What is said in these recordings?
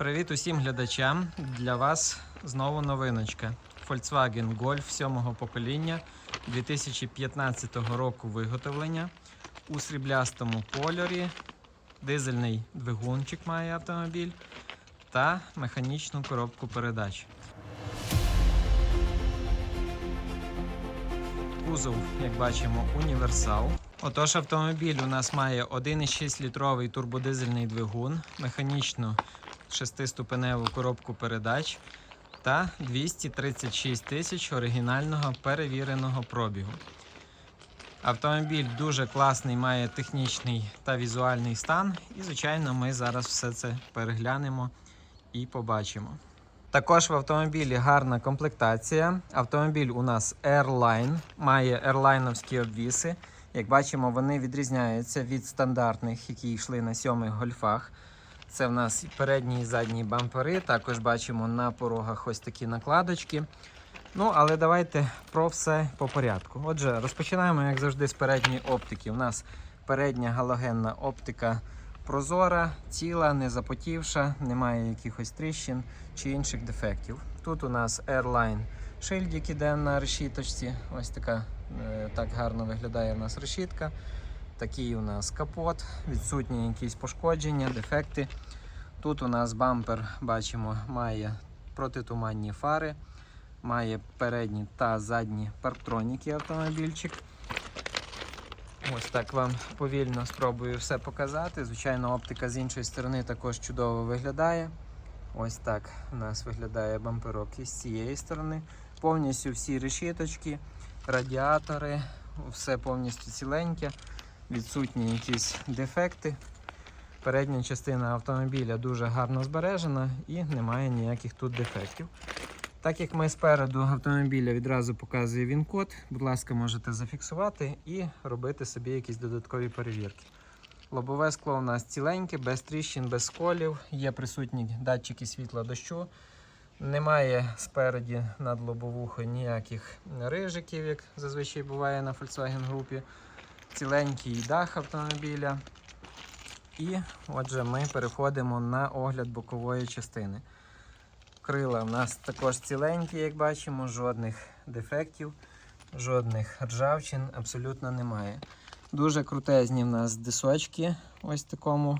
Привіт усім глядачам. Для вас знову новиночка. Volkswagen Golf 7 покоління 2015 року виготовлення у сріблястому кольорі. Дизельний двигунчик має автомобіль та механічну коробку передач. Кузов, як бачимо, універсал. Отож, автомобіль у нас має 1,6 літровий турбодизельний двигун, механічну шестиступеневу коробку передач та 236 тисяч оригінального перевіреного пробігу. Автомобіль дуже класний, має технічний та візуальний стан, і, звичайно, ми зараз все це переглянемо і побачимо. Також в автомобілі гарна комплектація. Автомобіль у нас Airline, має ерлайновські обвіси. Як бачимо, вони відрізняються від стандартних, які йшли на сьомих гольфах. Це в нас передні і задні бампери. Також бачимо на порогах ось такі накладочки. Ну, але давайте про все по порядку. Отже, розпочинаємо, як завжди, з передньої оптики. У нас передня галогенна оптика прозора, ціла, не запотівша, немає якихось тріщин чи інших дефектів. Тут у нас Airline шильдик іде на решіточці. Ось така е, так гарно виглядає у нас решітка. Такий у нас капот, відсутні якісь пошкодження, дефекти. Тут у нас бампер, бачимо, має протитуманні фари, має передні та задні парктроніки автомобільчик. Ось так вам повільно спробую все показати. Звичайно, оптика з іншої сторони також чудово виглядає. Ось так у нас виглядає бамперок із цієї сторони. Повністю всі решіточки, радіатори, все повністю ціленьке, відсутні якісь дефекти. Передня частина автомобіля дуже гарно збережена і немає ніяких тут дефектів. Так як ми спереду автомобіля відразу показує він код, будь ласка, можете зафіксувати і робити собі якісь додаткові перевірки. Лобове скло у нас ціленьке, без тріщин, без сколів, є присутні датчики світла дощу. Немає спереді над лобовухою ніяких рижиків, як зазвичай буває на Volkswagen групі. Ціленький дах автомобіля. І отже, ми переходимо на огляд бокової частини. Крила в нас також ціленькі, як бачимо, жодних дефектів, жодних ржавчин абсолютно немає. Дуже крутезні в нас дисочки ось в такому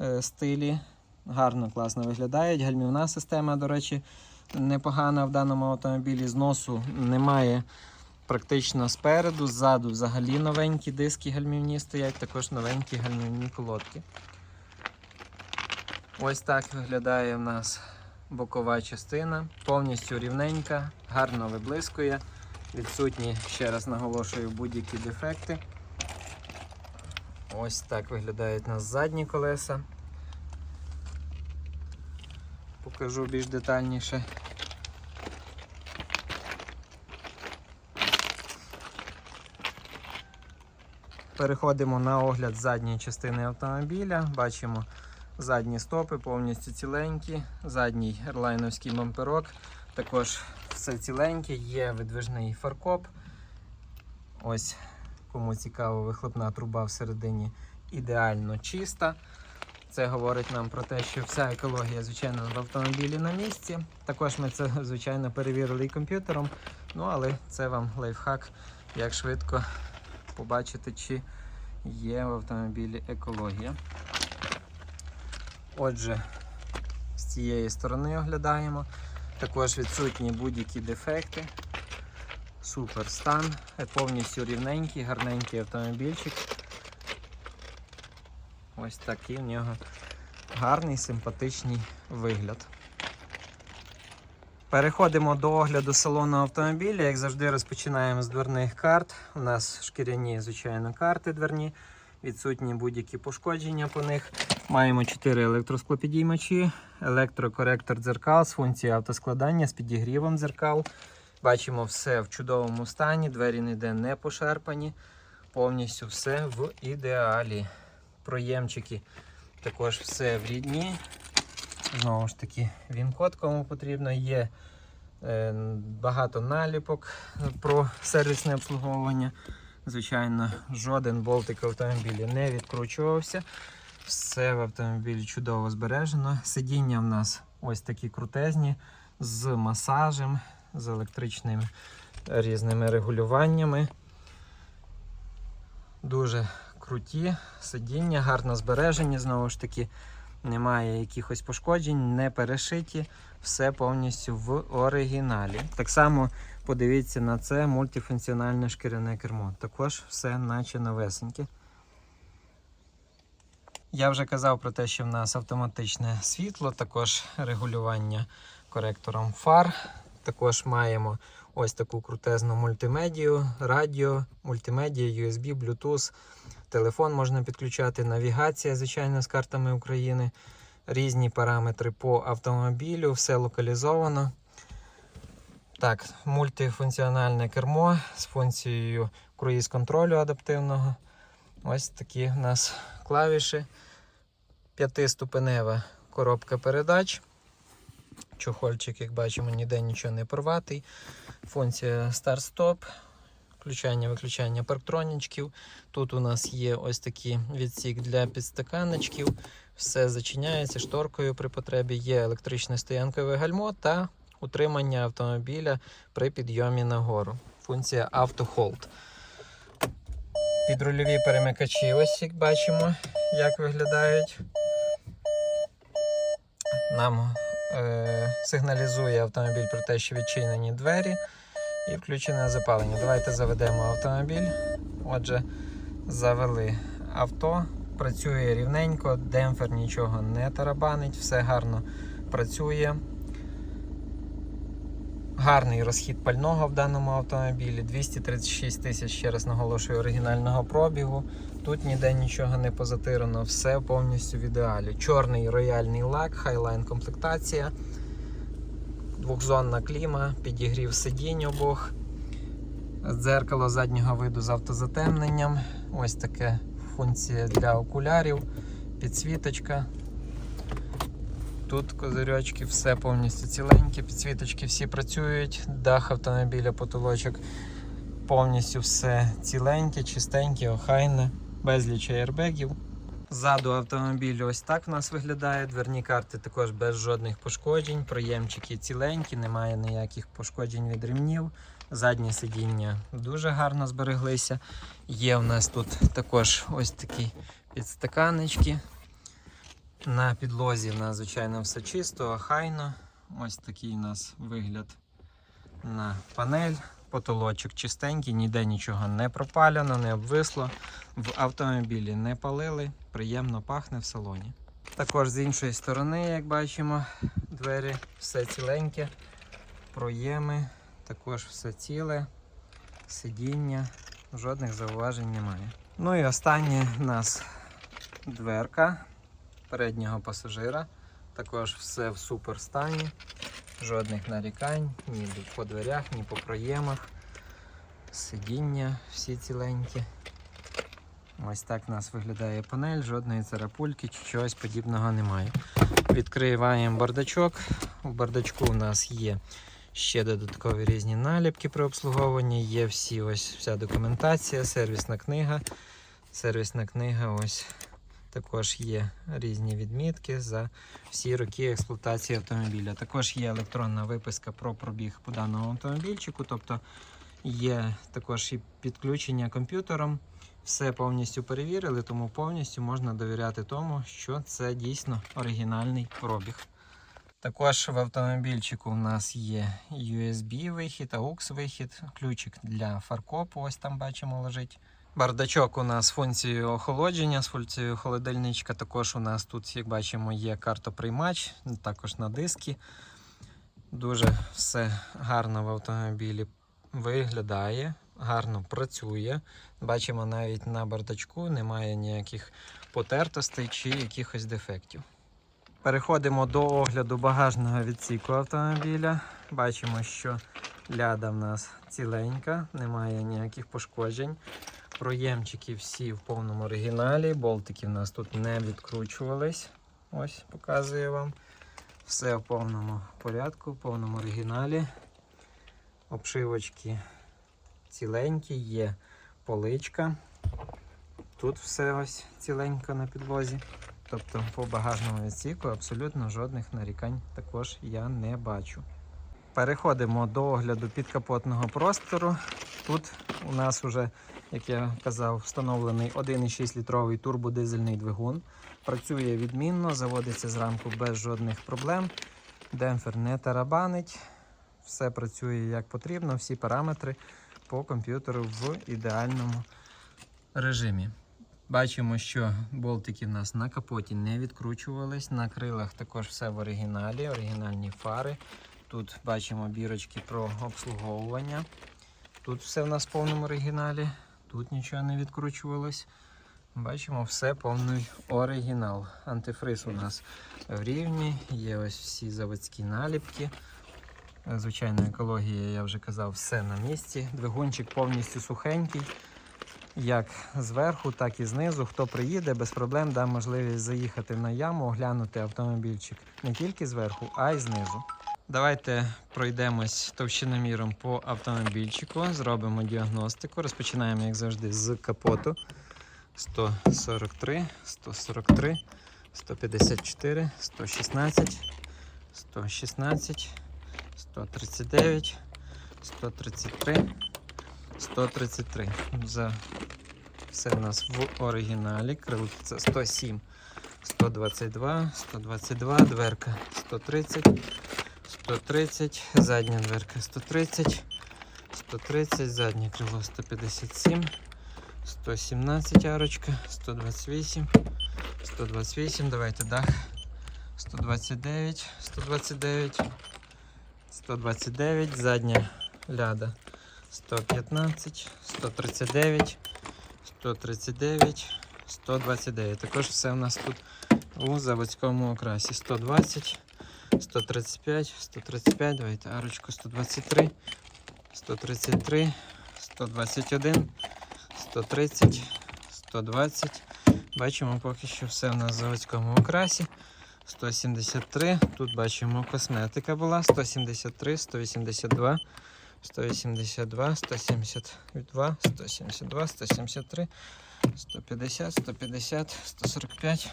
е, стилі. Гарно, класно виглядають. Гальмівна система, до речі, непогана в даному автомобілі. Зносу немає практично спереду, ззаду взагалі новенькі диски гальмівні стоять, також новенькі гальмівні колодки. Ось так виглядає в нас бокова частина, повністю рівненька, гарно виблискує. Відсутні, ще раз наголошую, будь-які дефекти. Ось так виглядають у нас задні колеса. Покажу більш детальніше. Переходимо на огляд задньої частини автомобіля. Бачимо задні стопи повністю ціленькі, задній ерлайновський бамперок. Також все ціленьке, є видвижний фаркоп. Ось, кому цікаво, вихлопна труба всередині ідеально чиста. Це говорить нам про те, що вся екологія, звичайно, в автомобілі на місці. Також ми це, звичайно, перевірили і комп'ютером. Ну, але це вам лайфхак, як швидко побачити, чи є в автомобілі екологія. Отже, з цієї сторони оглядаємо. Також відсутні будь-які дефекти. Супер стан, повністю рівненький, гарненький автомобільчик. Ось такий в нього гарний, симпатичний вигляд. Переходимо до огляду салону автомобіля. Як завжди, розпочинаємо з дверних карт. У нас шкіряні, звичайно, карти дверні, відсутні будь-які пошкодження по них. Маємо 4 електросклопідіймачі, електрокоректор дзеркал з функцією автоскладання з підігрівом дзеркал. Бачимо все в чудовому стані, двері ніде не пошарпані. Повністю все в ідеалі. Проємчики також все в рідні. Знову ж таки, він-код кому потрібно. Є е, багато наліпок про сервісне обслуговування. Звичайно, жоден болтик в автомобілі не відкручувався. Все в автомобілі чудово збережено. Сидіння в нас ось такі крутезні з масажем, з електричними різними регулюваннями. Дуже круті сидіння, гарно збережені, знову ж таки, немає якихось пошкоджень, не перешиті, все повністю в оригіналі. Так само подивіться на це мультифункціональне шкіряне кермо. Також все наче новесеньке. Я вже казав про те, що в нас автоматичне світло, також регулювання коректором фар. Також маємо ось таку крутезну мультимедію, радіо, мультимедія, USB, Bluetooth. Телефон можна підключати, навігація, звичайно, з картами України, різні параметри по автомобілю, все локалізовано. Так, мультифункціональне кермо з функцією круїз-контролю адаптивного. Ось такі в нас клавіші. П'ятиступенева коробка передач. Чохольчик, як бачимо, ніде нічого не порватий. Функція старт-стоп, включання-виключання парктронічків. Тут у нас є ось такий відсік для підстаканочків. Все зачиняється шторкою при потребі. Є електричне стоянкове гальмо та утримання автомобіля при підйомі нагору. Функція автохолд. Підрульові перемикачі, ось як бачимо, як виглядають. Нам сигналізує автомобіль про те, що відчинені двері і включене запалення. Давайте заведемо автомобіль. Отже, завели авто, працює рівненько, демпфер нічого не тарабанить, все гарно працює. Гарний розхід пального в даному автомобілі. 236 тисяч, ще раз наголошую, оригінального пробігу. Тут ніде нічого не позатирано, все повністю в ідеалі. Чорний рояльний лак, хайлайн комплектація, двохзонна кліма, підігрів сидінь обох, дзеркало заднього виду з автозатемненням. Ось таке функція для окулярів, підсвіточка. Тут козирьочки, все повністю ціленьке, підсвіточки всі працюють, дах автомобіля, потолочок повністю все ціленьке, чистеньке, охайне, безліч аербегів. Ззаду автомобілю ось так в нас виглядає. Дверні карти також без жодних пошкоджень. Проємчики ціленькі, немає ніяких пошкоджень від ремнів. Задні сидіння дуже гарно збереглися. Є у нас тут також ось такі підстаканечки. На підлозі в нас, звичайно, все чисто, охайно. Ось такий у нас вигляд на панель. Потолочок чистенький, ніде нічого не пропалено, не обвисло. В автомобілі не палили, приємно пахне в салоні. Також з іншої сторони, як бачимо, двері все ціленьке, проєми, також все ціле, сидіння, жодних зауважень немає. Ну і останнє у нас дверка переднього пасажира. Також все в супер стані. Жодних нарікань, ні по дверях, ні по проємах. Сидіння всі ціленькі. Ось так у нас виглядає панель, жодної царапульки чи чогось подібного немає. Відкриваємо бардачок. У бардачку у нас є ще додаткові різні наліпки при обслуговуванні. Є всі ось вся документація, сервісна книга. Сервісна книга ось також є різні відмітки за всі роки експлуатації автомобіля. Також є електронна виписка про пробіг по даному автомобільчику, тобто є також і підключення комп'ютером. Все повністю перевірили, тому повністю можна довіряти тому, що це дійсно оригінальний пробіг. Також в автомобільчику у нас є USB-вихід, AUX-вихід, ключик для фаркопу, ось там бачимо лежить. Бардачок у нас з функцією охолодження, з функцією холодильничка. Також у нас тут, як бачимо, є картоприймач, також на диски. Дуже все гарно в автомобілі виглядає, гарно працює. Бачимо, навіть на бардачку немає ніяких потертостей чи якихось дефектів. Переходимо до огляду багажного відсіку автомобіля. Бачимо, що ляда в нас ціленька, немає ніяких пошкоджень. Проємчики всі в повному оригіналі. Болтики в нас тут не відкручувались. Ось показую вам. Все в повному порядку, в повному оригіналі. Обшивочки ціленькі, є поличка. Тут все ось ціленько на підлозі. Тобто по багажному відсіку абсолютно жодних нарікань також я не бачу. Переходимо до огляду підкапотного простору. Тут у нас вже, як я казав, встановлений 1,6 літровий турбодизельний двигун. Працює відмінно, заводиться зранку без жодних проблем. Демпфер не тарабанить, все працює як потрібно, всі параметри по комп'ютеру в ідеальному режимі. Бачимо, що болтики в нас на капоті не відкручувались, на крилах також все в оригіналі, оригінальні фари. Тут бачимо бірочки про обслуговування. Тут все в нас в повному оригіналі, тут нічого не відкручувалось. Бачимо все повний оригінал. Антифриз у нас в рівні, є ось всі заводські наліпки. Звичайно, екологія, я вже казав, все на місці. Двигунчик повністю сухенький. Як зверху, так і знизу. Хто приїде, без проблем дам можливість заїхати на яму, оглянути автомобільчик не тільки зверху, а й знизу. Давайте пройдемось товщиноміром по автомобільчику, зробимо діагностику. Розпочинаємо, як завжди, з капоту. 143, 143, 154, 116, 116, 139, 133, 133. За все у нас в оригіналі. Крилиця 107, 122, 122, дверка 130, 130, задня дверка 130, 130, заднє крило 157, 117 арочка, 128, 128, давайте дах, 129, 129, 129, задня ляда 115, 139, 139, 129. Також все у нас тут у заводському окрасі 120, 135, 135, давайте арочку 123, 133, 121, 130, 120. Бачимо поки що все в нас в заводському окрасі. 173. Тут бачимо косметика була. 173, 182, 182, 172, 172, 173, 150, 150, 145,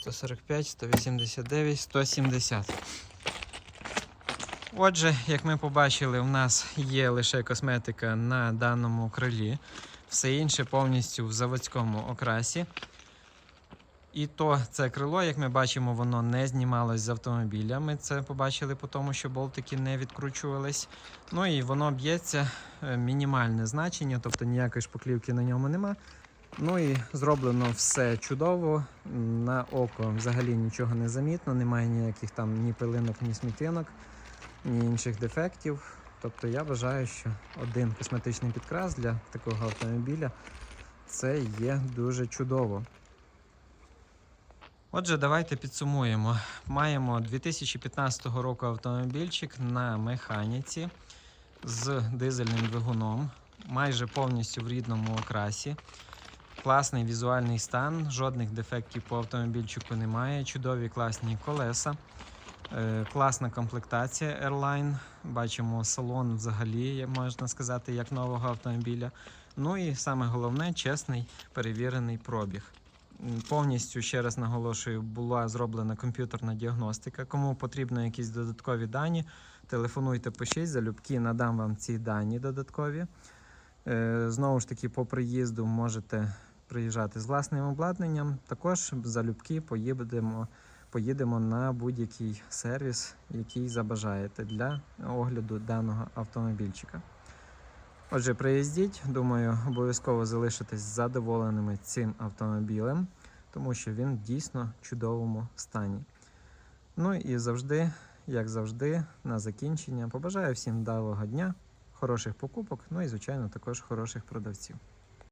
145, 189, 170. Отже, як ми побачили, у нас є лише косметика на даному крилі. Все інше повністю в заводському окрасі. І то це крило, як ми бачимо, воно не знімалось з автомобіля. Ми це побачили по тому, що болтики не відкручувались. Ну і воно б'ється е, мінімальне значення, тобто ніякої шпаклівки на ньому нема. Ну і зроблено все чудово. На око взагалі нічого не замітно, немає ніяких там ні пилинок, ні смітинок, ні інших дефектів. Тобто я вважаю, що один косметичний підкрас для такого автомобіля це є дуже чудово. Отже, давайте підсумуємо. Маємо 2015 року автомобільчик на механіці з дизельним двигуном, майже повністю в рідному окрасі. Класний візуальний стан, жодних дефектів по автомобільчику немає. Чудові класні колеса, е, класна комплектація Airline. Бачимо салон взагалі, можна сказати, як нового автомобіля. Ну і саме головне чесний перевірений пробіг. Повністю ще раз наголошую, була зроблена комп'ютерна діагностика. Кому потрібно якісь додаткові дані, телефонуйте, пишіть, залюбки надам вам ці дані додаткові. Е, Знову ж таки, по приїзду можете приїжджати з власним обладнанням. Також залюбки поїдемо, поїдемо на будь-який сервіс, який забажаєте для огляду даного автомобільчика. Отже, приїздіть, думаю, обов'язково залишитесь задоволеними цим автомобілем, тому що він в дійсно чудовому стані. Ну і завжди, як завжди, на закінчення побажаю всім вдалого дня, хороших покупок, ну і, звичайно, також хороших продавців.